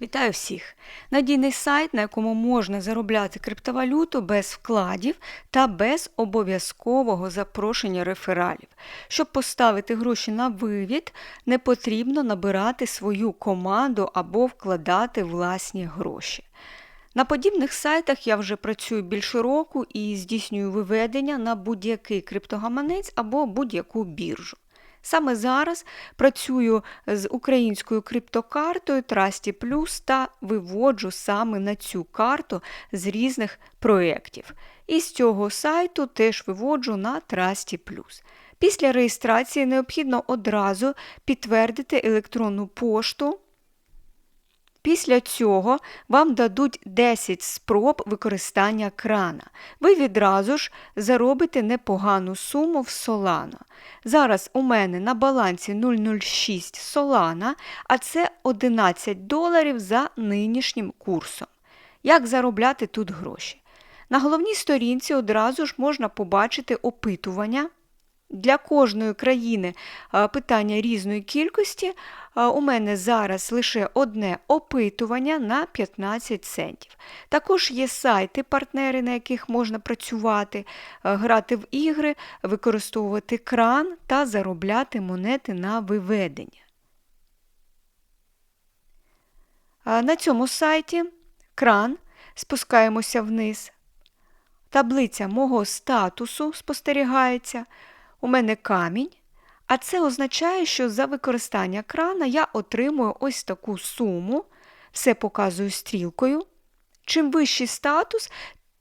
Вітаю всіх! Надійний сайт, на якому можна заробляти криптовалюту без вкладів та без обов'язкового запрошення рефералів. Щоб поставити гроші на вивід, не потрібно набирати свою команду або вкладати власні гроші. На подібних сайтах я вже працюю більше року і здійснюю виведення на будь-який криптогаманець або будь-яку біржу. Саме зараз працюю з українською криптокартою Trusty Plus та виводжу саме на цю карту з різних проєктів. І з цього сайту теж виводжу на Trusty Plus. Після реєстрації необхідно одразу підтвердити електронну пошту. Після цього вам дадуть 10 спроб використання крана. Ви відразу ж заробите непогану суму в Solana. Зараз у мене на балансі 0,06 Solana, а це 11 доларів за нинішнім курсом. Як заробляти тут гроші? На головній сторінці одразу ж можна побачити опитування. Для кожної країни питання різної кількості. У мене зараз лише одне опитування на 15 центів. Також є сайти, партнери, на яких можна працювати, грати в ігри, використовувати кран та заробляти монети на виведення. На цьому сайті кран спускаємося вниз. Таблиця мого статусу спостерігається. У мене камінь, а це означає, що за використання крана я отримую ось таку суму, все показую стрілкою. Чим вищий статус,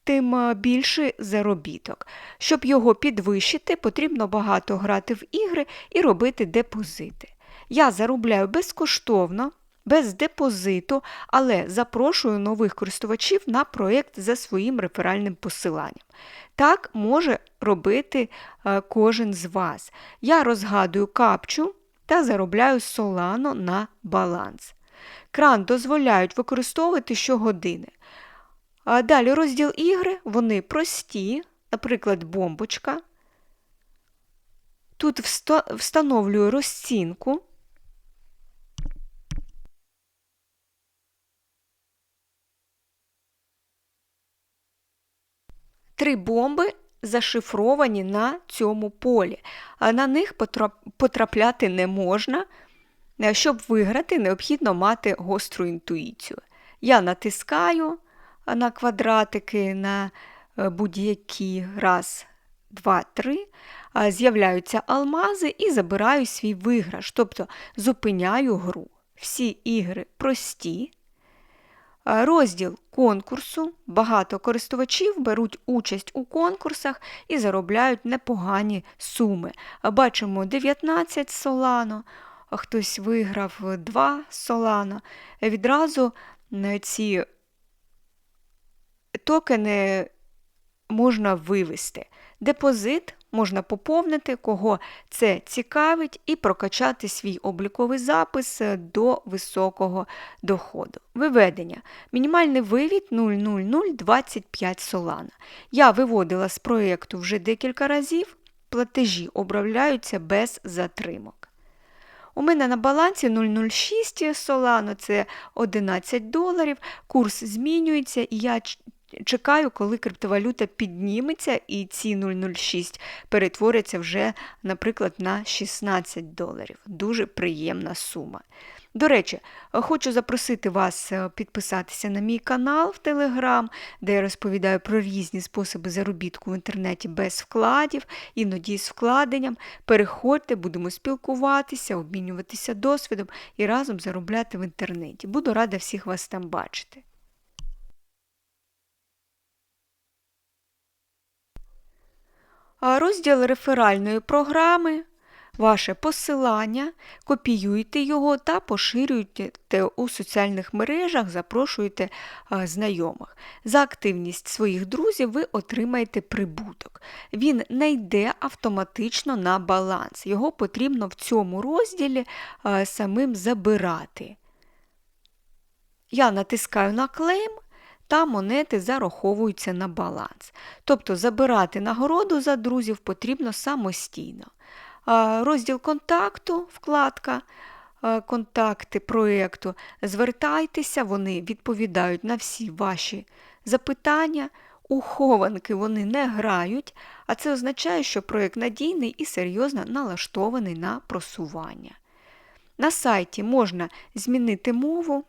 тим більший заробіток. Щоб його підвищити, потрібно багато грати в ігри і робити депозити. Я заробляю безкоштовно без депозиту, але запрошую нових користувачів на проєкт за своїм реферальним посиланням. Так може робити е, кожен з вас. Я розгадую капчу та заробляю солано на баланс. Кран дозволяють використовувати щогодини. Далі розділ ігри, вони прості, наприклад, бомбочка. Тут встановлюю розцінку. Три бомби зашифровані на цьому полі, а на них потрапляти не можна. Е, щоб виграти, необхідно мати гостру інтуїцію. Я натискаю на квадратики на е, будь-які раз, два, три, з'являються алмази і забираю свій виграш, тобто зупиняю гру. Всі ігри прості. Розділ конкурсу. Багато користувачів беруть участь у конкурсах і заробляють непогані суми. Бачимо 19 солано, хтось виграв 2 солано. Відразу ці токени можна вивести. Депозит можна поповнити, кого це цікавить, і прокачати свій обліковий запис до високого доходу. Виведення. Мінімальний вивід 0,0025 солана. Я виводила з проєкту вже декілька разів, платежі обробляються без затримок. У мене на балансі 0,06 солано, це 11 доларів, курс змінюється, і я Чекаю, коли криптовалюта підніметься і ці 0,06 перетворяться вже, наприклад, на 16 доларів. Дуже приємна сума. До речі, хочу запросити вас е, підписатися на мій канал в Телеграм, де я розповідаю про різні способи заробітку в інтернеті без вкладів, іноді з вкладенням. Переходьте, будемо спілкуватися, обмінюватися досвідом і разом заробляти в інтернеті. Буду рада всіх вас там бачити. Розділ реферальної програми, ваше посилання, копіюйте його та поширюйте у соціальних мережах, запрошуйте знайомих. За активність своїх друзів ви отримаєте прибуток. Він не йде автоматично на баланс. Його потрібно в цьому розділі самим забирати. Я натискаю на клейм та монети зараховуються на баланс. Тобто забирати нагороду за друзів потрібно самостійно. Розділ контакту, вкладка. контакти проєкту, звертайтеся, вони відповідають на всі ваші запитання. У хованки вони не грають, а це означає, що проєкт надійний і серйозно налаштований на просування. На сайті можна змінити мову,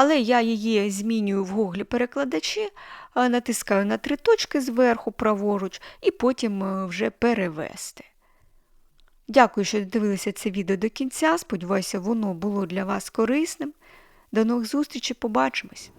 але я її змінюю в Google перекладачі, е, натискаю на три точки зверху праворуч і потім е, вже перевести. Дякую, що дивилися це відео до кінця. Сподіваюся, воно було для вас корисним. До нових зустрічей, побачимось!